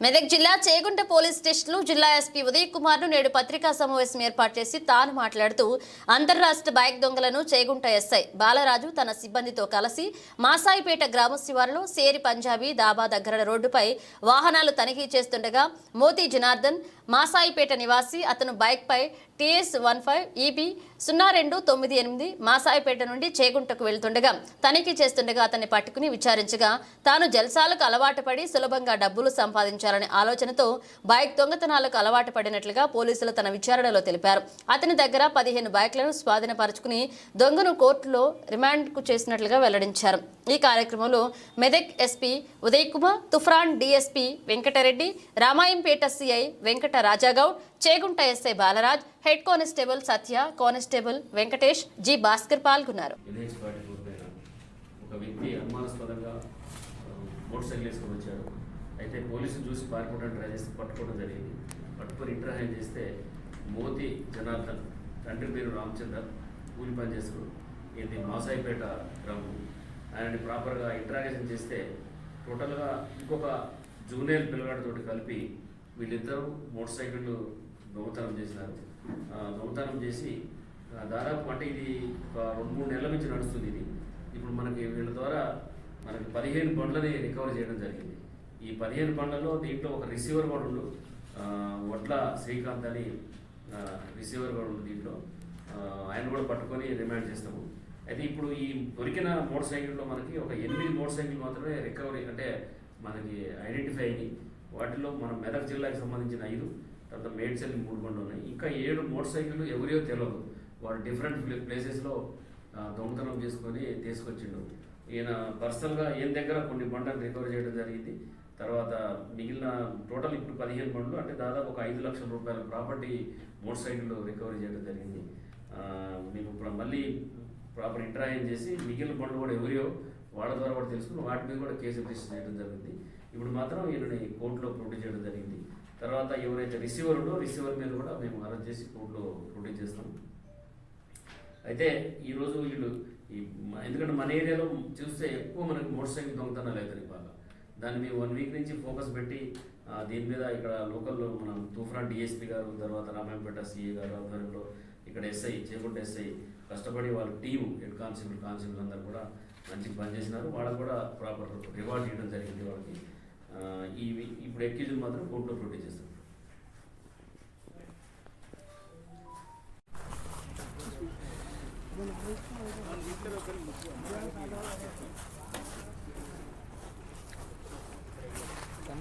మెదక్ జిల్లా చేగుంట పోలీస్ స్టేషన్లో జిల్లా ఎస్పీ ఉదయ్ కుమార్ను నేడు పత్రికా సమావేశం ఏర్పాటు చేసి తాను మాట్లాడుతూ అంతర్రాష్ట్ర బైక్ దొంగలను చేగుంట ఎస్ఐ బాలరాజు తన సిబ్బందితో కలిసి మాసాయిపేట గ్రామ శివారులో సేరి పంజాబీ దాబా దగ్గర రోడ్డుపై వాహనాలు తనిఖీ చేస్తుండగా మోతీ జనార్దన్ మాసాయిపేట నివాసి అతను బైక్పై TS TS one five EB సున్నా రెండు తొమ్మిది ఎనిమిది మాసాయిపేట నుండి చేగుంటకు వెళ్తుండగా తనిఖీ చేస్తుండగా అతన్ని పట్టుకుని విచారించగా తాను జల్సాలకు అలవాటు పడి సులభంగా డబ్బులు సంపాదించాలనే ఆలోచనతో బైక్ దొంగతనాలకు అలవాటు పడినట్లుగా పోలీసులు తన విచారణలో తెలిపారు. అతని దగ్గర పదిహేను బైక్లను స్వాధీనపరుచుకుని దొంగను కోర్టులో రిమాండ్కు చేసినట్లుగా వెల్లడించారు. ఈ కార్యక్రమంలో Medak SP Uday Kumar Toopran DSP Venkatareddy Ramayampet CI Venkata Rajagoud Chegunta SI Balaraj head constable Satya constable Venkatesh G Bhaskar పాల్గొన్నారు. ఒక వ్యక్తి అనుమానాస్పదంగా మోటార్ సైకిల్ వేసుకొని వచ్చాడు. అయితే పోలీసులు చూసి పారిపోవడం ట్రై చేసి పట్టుకోవడం జరిగింది. పట్టుకొని ఇంటర్హైల్ చేస్తే మోతి జనార్దన్ తండ్రి పేరు రామచందర్ కూలి పని చేస్తూ ఇది మాసాయిపేట గ్రామం. ఆయనని ప్రాపర్గా ఇంటరాగేషన్ చేస్తే టోటల్గా ఇంకొక జూనియర్ పిల్లగాడితోటి కలిపి వీళ్ళిద్దరూ మోటార్ సైకిళ్ళు దొంగతనం చేసినారు దొంగతనం చేసి ఆ, దాదాపు అంటే ఇది ఒక రెండు మూడు నెలల నుంచి నడుస్తుంది ఇది. ఇప్పుడు మనకి వీళ్ళ ద్వారా మనకి పదిహేను బండ్లని రికవర్ చేయడం జరిగింది. ఈ పదిహేను బండ్లలో దీంట్లో ఒక రిసీవర్ కూడా ఉండు. వడ్ల శ్రీకాంత్ అని రిసీవర్ కూడా ఉండు దీంట్లో. ఆయన కూడా పట్టుకొని రిమాండ్ చేస్తాము. అయితే ఇప్పుడు ఈ దొరికిన మోటార్ సైకిల్లో మనకి ఒక ఎనిమిది మోటార్ సైకిల్ మాత్రమే రికవరీ అంటే మనకి ఐడెంటిఫై అయ్యి వాటిలో మన మెదక్ జిల్లాకి సంబంధించిన ఐదు తర్వాత మేడ్చల్ మూడు బండ్లు ఉన్నాయి. ఇంకా ఏడు మోటార్ సైకిళ్ళు ఎవరియో తెలియదు వాడు డిఫరెంట్ ప్లేసెస్లో దొంగతనం చేసుకొని తీసుకొచ్చిండు. ఈయన పర్సనల్గా ఈయన దగ్గర కొన్ని బండలు రికవర్ చేయడం జరిగింది. తర్వాత మిగిలిన టోటల్ ఇప్పుడు పదిహేను బండ్లు అంటే దాదాపు ఒక ఐదు లక్షల రూపాయల ప్రాపర్టీ మోటార్ సైకిల్ రికవరీ చేయడం జరిగింది. మేము ఇప్పుడు మళ్ళీ ప్రాపర్ ఇంటరాక్షన్ చేసి మిగిలిన బండ్లు కూడా ఎవరియో వాళ్ళ ద్వారా కూడా తెలుసుకుని వాటి మీద కూడా కేసు రిజిస్టర్ చేయడం జరిగింది. ఇప్పుడు మాత్రం ఈయనని కోర్టులో ప్రొడ్యూస్ చేయడం జరిగింది. తర్వాత ఎవరైతే రిసీవర్ ఉందో రిసీవర్ మీద కూడా మేము అరెస్ట్ చేసి కోర్టులో ప్రొడ్యూస్ చేస్తాం. అయితే ఈరోజు వీళ్ళు ఈ ఎందుకంటే మన ఏరియాలో చూస్తే ఎక్కువ మనకి మోటార్ సైకిల్ దొంగతనాలు అవుతాయి బాగా. దాన్ని మేము వన్ వీక్ నుంచి ఫోకస్ పెట్టి దీని మీద ఇక్కడ లోకల్లో మనం తూఫాన్ డిఎస్పీ గారు తర్వాత రామాయంపేట సిఏ గారు ఆధ్వర్యంలో ఇక్కడ ఎస్ఐ చేకుంట ఎస్ఐ కష్టపడి వాళ్ళ టీం హెడ్ కానిస్టేబుల్ కానిస్టేబుల్ అందరూ కూడా మంచిగా పనిచేసినారు. వాళ్ళకు కూడా ప్రాపర్ రివార్డ్ ఇవ్వడం జరిగింది వాళ్ళకి. ఈ ఇప్పుడు ఎక్యూజ్ మాత్రం కోర్టులో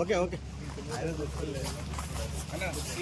ఓకే ఓకే.